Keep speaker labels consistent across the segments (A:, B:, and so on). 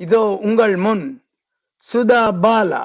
A: இதோ உங்கள் முன் சுதா பாலா.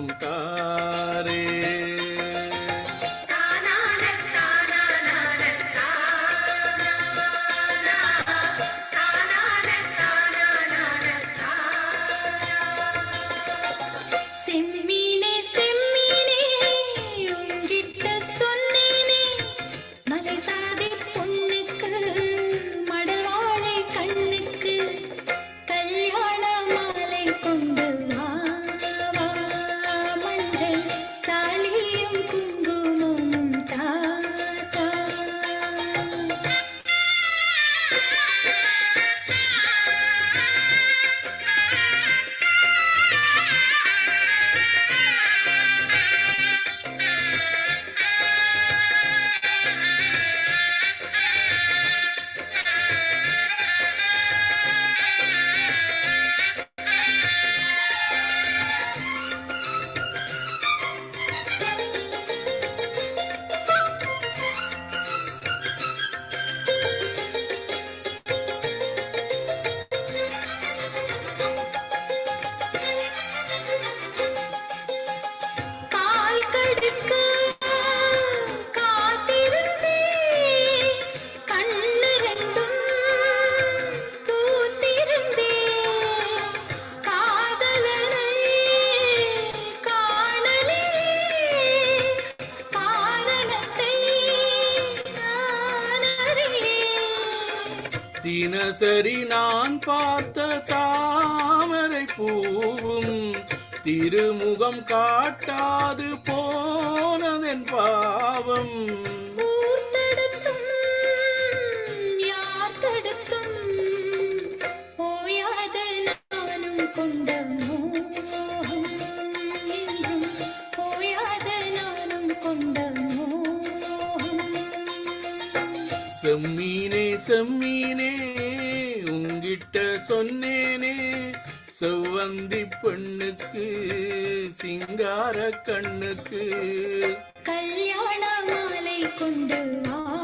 B: தினசரி நான் பார்த்த தாமரை பூவும் திருமுகம் காட்டாது போனதென் பாவம்.
C: பூத்தெடுத்தும் யார்
B: செவ்வந்தி பெண்ணுக்கு சிங்கார கண்ணுக்கு.
C: கல்யாண மாலை கொண்டு வா.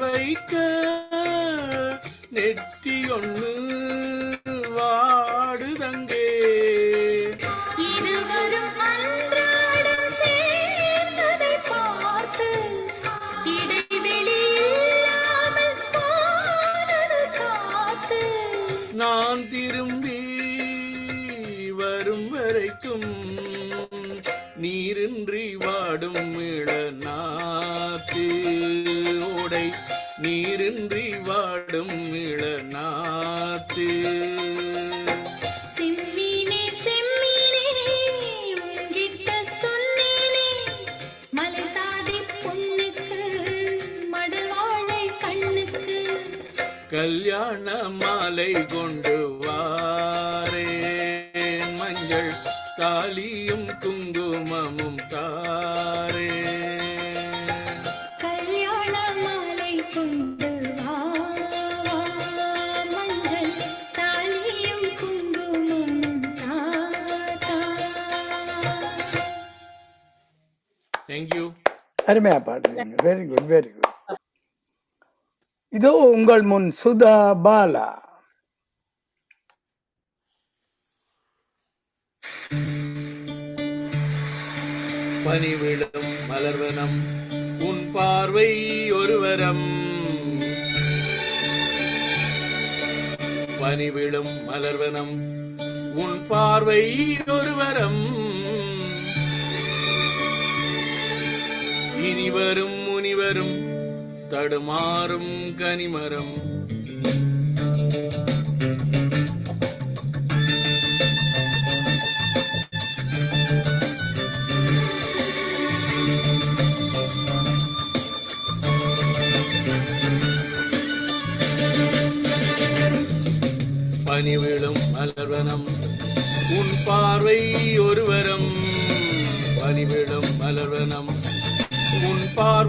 B: வைக்க நெற்றி ஒண்ணு வாடுதங்கே. நான் திரும்பி வரும் வரைக்கும் நீரின்றி வாடும் இளநாத்து ஓடை நீரின்றி வாடும் இளநாத்து. கல்யாண மாலை கொண்டு வாரேன் மஞ்சள் தாலியும் குங்குமமும் தாரே.
A: அருமையா பாடுறீங்க. வெரி குட் வெரி குட் இதோ உங்கள் முன் சுதா பாலா.
B: பனிவிடும் மலர்வனம் உன் பார்வை ஒருவரம். பனிவிடும் மலர்வனம் உன் பார்வை ஒருவரம். இனிவரும் முனிவரும் தடுமாறும் கனிமரம்.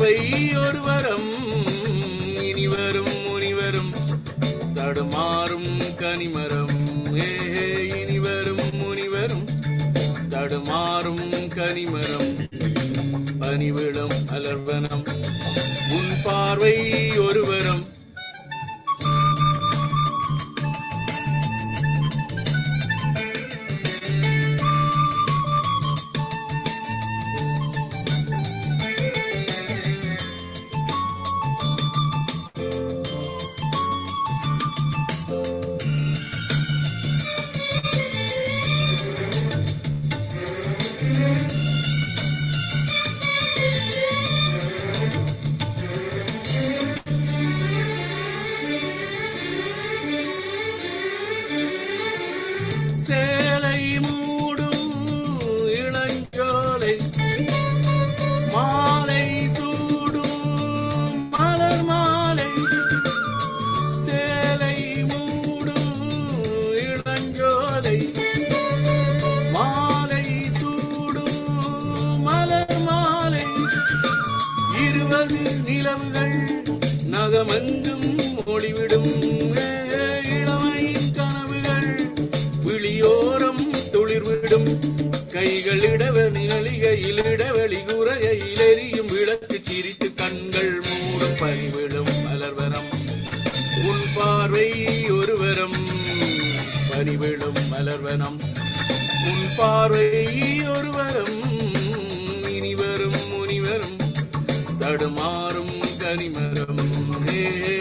B: உன் பார்வை ஒருவரம் இனிவரும் முனிவரும் தடுமாறும் கனிமரம். ஏ இனிவரும் முனிவரும் தடுமாறும் கனிமரம். பனிவிடம் அலர்வனம். உன் பார்வை say. தடுமாறும் கனிமரம் ஹே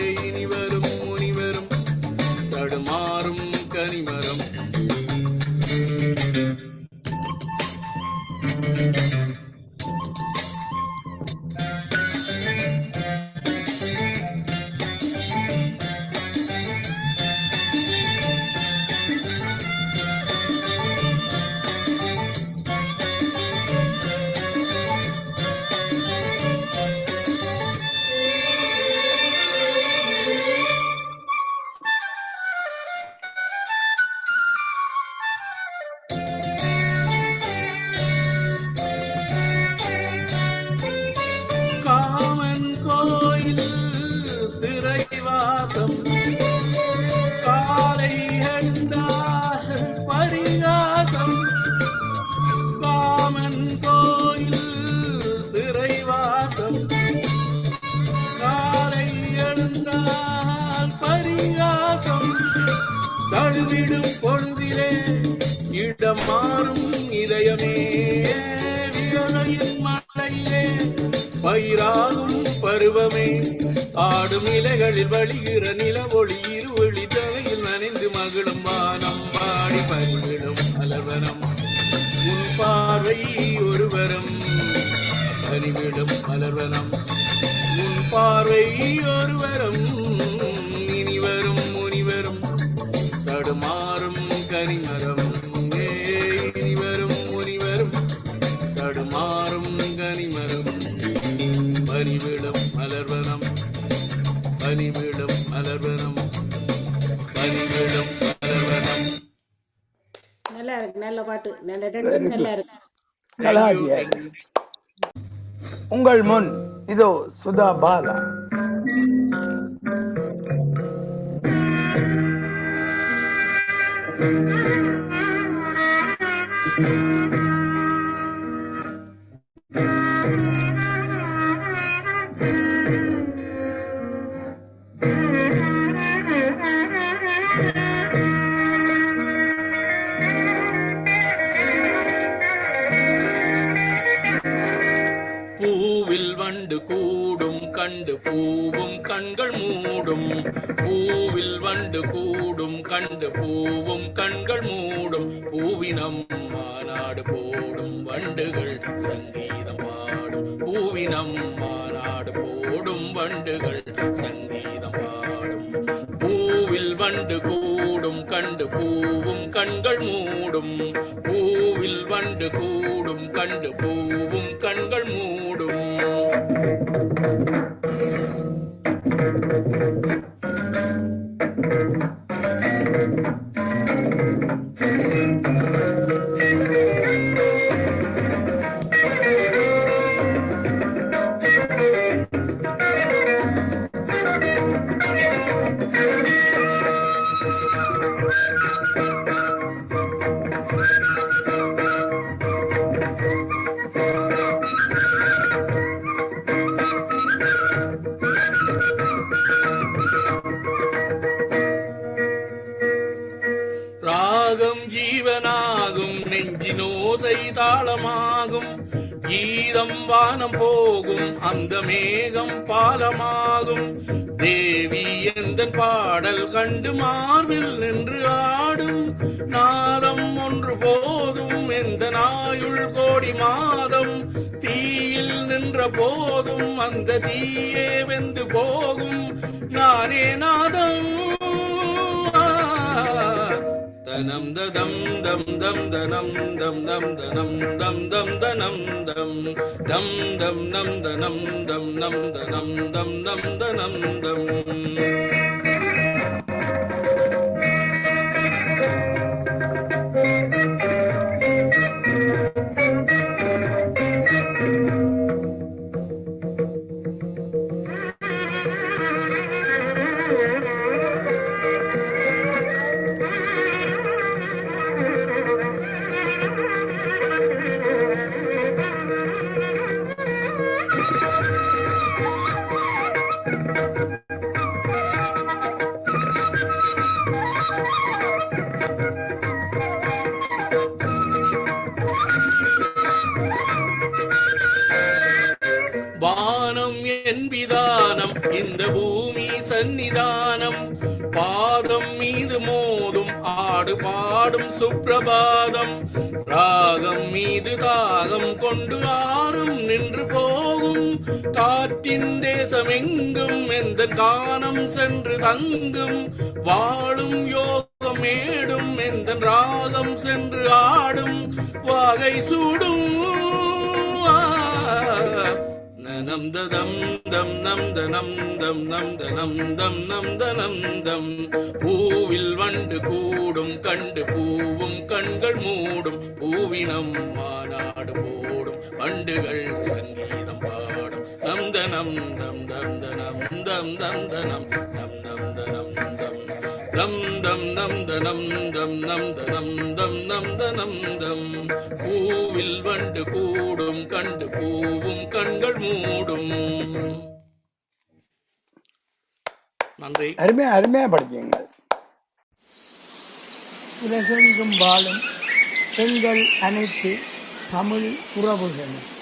B: நிலைகளில் வழிகிற நில ஒளி இருவழி தலையில் நனைந்து மகளும் பனிவிடும் மலர்வனம். பனிவிடும் மலர்வனம்.
D: நல்லா இருக்கு நல்ல பாட்டு. நல்ல நல்லா இருக்கு.
A: உங்கள் முன் இதோ சுதா பாலா.
C: ஆ
B: கூடும் கண்டு பூவும் கண்கள் மூடும். பூவினம் மாநாடு போடும் வண்டுகள் சங்கீதம் பாடும். பூவினம் மாநாடு போடும் வண்டுகள் சங்கீதம் பாடும். பூவில் வண்டு கூடும் கண்டு பூவும் கண்கள் மூடும். பூவில் வண்டு கூடும் கண்டு பூவும் கண்கள் மூடும். Thank you. நெஞ்சினோசை தாளமாகும் கீதம் வானம் போகும் அந்த மேகம் பாலமாகும். தேவி எந்த பாடல் கண்டு மார்பில் நின்று ஆடும். நாதம் ஒன்று போதும் எந்த நாயுள் கோடி மாதம். தீயில் நின்ற போதும் அந்த தீயே வெந்து போகும். நானே நாதம். தனம் ததம் தம் தம் தனம் தம் தம் தனம் தம் தம் தனம் தம் டம் தம் நம் தனம் தம் நம் தனம் தம் தம் தனம் தம் சந்நிதானம். பாதம் மீது மோதும் ஆடு பாடும் சுப்பிரபாதம். ராகம் மீது தாகம் கொண்டு ஆறும் நின்று போகும். காற்றின் தேசமெங்கும் எந்த கானம் சென்று தங்கும். வாழும் யோகம் மேடும் எந்த ராகம் சென்று ஆடும். வாகை சூடும். நம் தம் தம் நம் தனம் தம் நம் தனம் தம் நம் தனம் தம். பூவில் வண்டு கூடும் கண்டு பூவும் கண்கள் மூடும். பூவினம் மாநாடு போடும் வண்டுகள் சங்கீதம் பாடும். நம் தனம் தம் தம் தனம் தம் தம் தனம் தம் தம் தனம் தம். தம் தம் தம் தனம் தம் நம் தனம் தம் நம் தனம் தம். பூவில் வண்டு கூடும் கண்டு பூவும் கண்கள் மூடும். நன்றி.
A: அருமையா அருமையா படிச்சீங்கள் உலகெங்கும் வாழும் பெண்கள் அனைத்து தமிழ் உறவுகளும்.